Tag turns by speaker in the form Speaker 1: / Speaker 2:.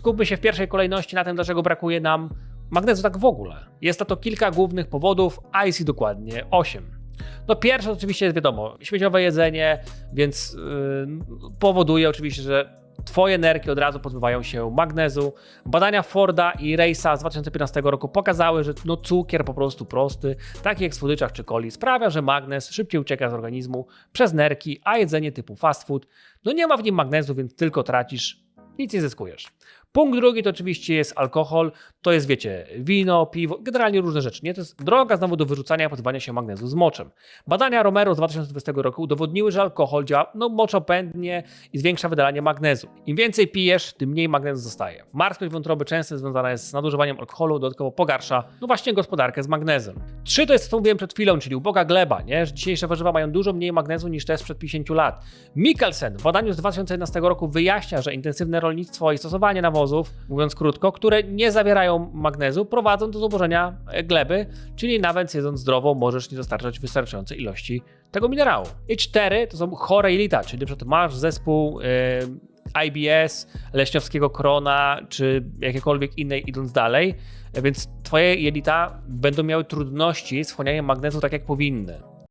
Speaker 1: Skupmy się w pierwszej kolejności na tym, dlaczego brakuje nam magnezu tak w ogóle. Jest to kilka głównych powodów, a jest ich dokładnie 8. No pierwsze oczywiście jest wiadomo, śmieciowe jedzenie, więc yy, powoduje oczywiście, że Twoje nerki od razu pozbywają się magnezu. Badania Forda i Race'a z 2015 roku pokazały, że no cukier po prostu prosty, taki jak w słodyczach czy coli, sprawia, że magnez szybciej ucieka z organizmu przez nerki, a jedzenie typu fast food, no nie ma w nim magnezu, więc tylko tracisz, nic nie zyskujesz. Punkt drugi to oczywiście jest alkohol, to jest wiecie, wino, piwo, generalnie różne rzeczy. Nie? To jest droga znowu do wyrzucania pozbywania się magnezu z moczem. Badania Romero z 2020 roku udowodniły, że alkohol działa no, moczopędnie i zwiększa wydalanie magnezu. Im więcej pijesz, tym mniej magnezu zostaje. Martwość wątroby często związana jest z nadużywaniem alkoholu, dodatkowo pogarsza no właśnie gospodarkę z magnezem. Trzy to jest, co mówiłem przed chwilą, czyli uboga gleba, nie? że dzisiejsze warzywa mają dużo mniej magnezu niż te sprzed 50 lat. Mikkelsen w badaniu z 2011 roku wyjaśnia, że intensywne rolnictwo i stosowanie nawozów, mówiąc krótko, które nie zawierają magnezu, prowadzą do zubożenia gleby, czyli nawet jedząc zdrowo możesz nie dostarczać wystarczającej ilości tego minerału. I cztery to są chore jelita, czyli przykład masz zespół e, IBS, leśniowskiego krona, czy jakiekolwiek innej idąc dalej, więc twoje jelita będą miały trudności z wchłanianiem magnezu tak jak powinny.